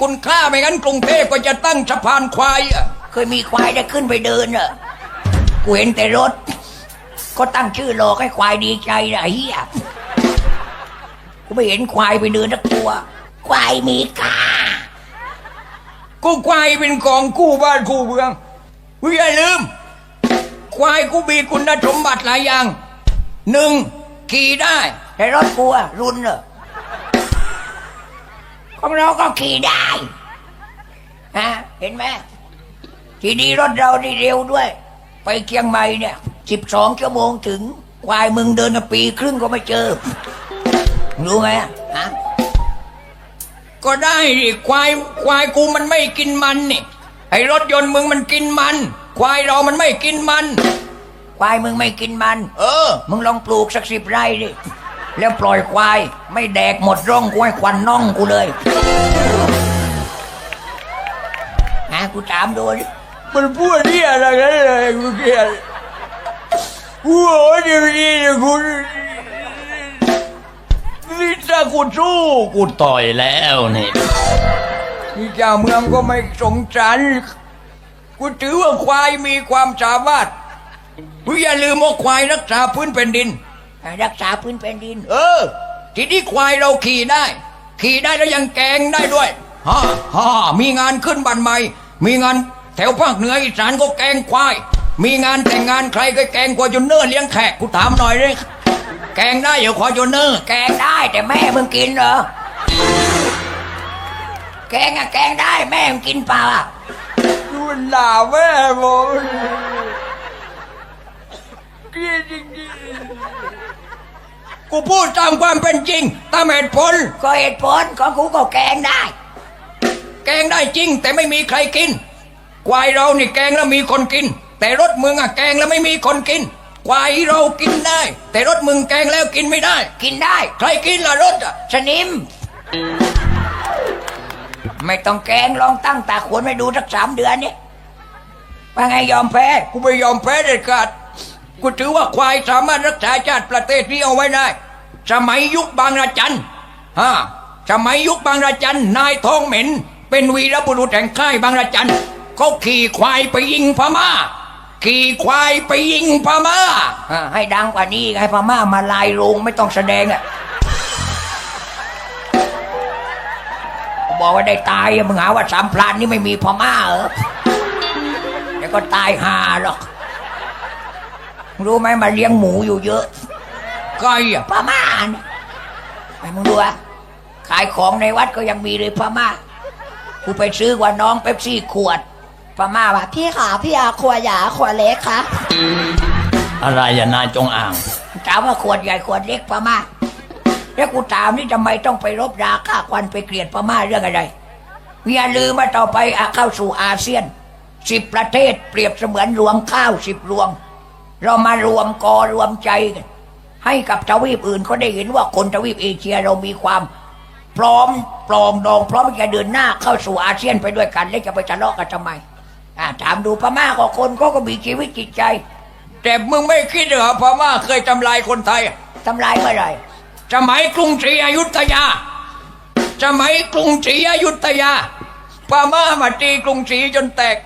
คุณค่าไม่งั้นกรุงเทพก็จะตั้งสะพานควายอะเคยมีควายได้ขึ้นไปเดินเหรอกูเห็นแต่รถ ก็ตั้งชื่อหลอกให้ควายดีใจนะไอ้เฮียกูไม่เห็นควายไปเดินสักตัว ควายมีกากูควายเป็นของคู่บ้านคู่เมืองมึงอย่าลืม ควายกูมีคุณสมบัติหลายอย่างหนึ่งขี่ได้แต่รถกูอะรุนเหรอ ของเราก็ขี่ได้ฮะเห็นไหมทีนี้รถเรานี่เร็วด้วย ไปเชียงใหม่เนี่ยสิบสองชั่วโมงถึงควายมึงเดินมาปีครึ่งก็ไม่เจอ รู้ไหมอะฮะก็ได้ดิควายควายกูมันไม่กินมันนี่ไอ้รถยนต์มึงมันกินมัน ควายเรามันไม่กินมัน ควายมึงไม่กินมัน เออ มึงลองปลูกสักสิบไร่ดิ แล้วปล่อยควาย ไม่แดกหมดร่องกูให้ควันน่องกูเลยนะกูถามดูดิมันพูดที่อะไรกันเลยกูเกลียดกูบอกว่าเดี๋ยวนี้กูนี่ถ้ากูสู้กูต่อยแล้วนี่นี่เจ้าเมืองก็ไม่สงสารกูถือว่าควายมีความสามารถกูอย่าลืมว่าควายรักษาพื้นแผ่นดิน รักษาพื้นแผ่นดิน เออ ทีนี้ควายเราขี่ได้ ขี่ได้แล้วยังแกงได้ด้วยฮ่าฮ่ามีงานขึ้นบันใหม่ มีงานแถวภาคเหนืออีสานก็แกงควาย มีงานแต่งงานใครก็แกงควายจนเนอร์เลี้ยงแขกกูถามหน่อยเลยแกงได้เหรอควายจนเนอร์แกงได้แต่แม่มึงกินเหรอแกงอะแกงได้แม่มึงกินเปล่าอะดูด่าแม่ผมเกลียดจริงๆ กูพูดตามความเป็นจริง ตามเหตุผล ก็เหตุผลของกูก็แกงได้ แกงได้จริง แต่ไม่มีใครกิน ควายเรานี่แกงแล้วมีคนกิน แต่รถมึงอะแกงแล้วไม่มีคนกิน ควายเรากินได้ แต่รถมึงแกงแล้วกินไม่ได้ กินได้ ใครกินล่ะรถอะสนิม ไม่ต้องแกงลองตั้งตาขวนไปดูสักสามเดือนนี่ว่าไงยอมแพ้กูไม่ยอมแพ้เด็ดขาดกูถือว่าควายสามารถรักษาชาติประเทศนี้เอาไว้ได้ สมัยยุคบางระจันฮะสมัยยุคบางระจันนายทองเหม็น เป็นวีรบุรุษแห่งค่ายบางระจันเขาขี่ควายไปยิงพม่า ขี่ควายไปยิงพม่าอ่าให้ดังกว่านี้อีกให้พม่ามาลายโรงไม่ต้องแสดงอะบอกว่าได้ตายอะมึงหาว่าสามพรานนี่ไม่มีพม่าเหรอเดี๋ยวก็ตายห่าหรอก รู้ไหมมาเลี้ยงหมูอยู่เยอะ ก่อะพม่าเนี่ยไอ้มึงดูอะขายของในวัดก็ยังมีเลยพม่ากูไปซื้อกว่าน้องเป๊ปซี่ขวดพม่าว่าพี่ขาพี่อาขวดใหญ่ขวดเล็กคะอะไรอะนายจงอ่างถามว่าขวดใหญ่ขวดเล็กพม่าแล้วกูถามนี่ทำไมต้องไปรบราฆ่าควันไปเกลียดพม่าเรื่องอะไรอย่าลืมว่าต่อไปอะเข้าสู่อาเซียนสิบประเทศเปรียบเสมือนรวงข้าวสิบรวง เรามารวมกอรวมใจกัน ให้กับทวีปอื่นเขาได้เห็นว่าคนทวีปเอเชียเรามีความ พร้อมปลองดองพร้อมที่จะเดินหน้าเข้าสู่อาเซียนไปด้วยกันแล้วจะไปทะเลาะกันทำไมอ่าถามดูพม่าก็คนเขาก็มีชีวิตจิตใจ แต่มึงไม่คิดเหรอพม่าเคยทำลายคนไทยอะทำลายเมื่อไหร่สมัยกรุงศรีอยุธยาสมัยกรุงศรีอยุธยาพม่ามาตีกรุงศรีจนแตก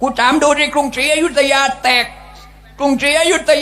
กูถามดูที่กรุงศรีอยุธยาแตก กรุงศรีอยุธยา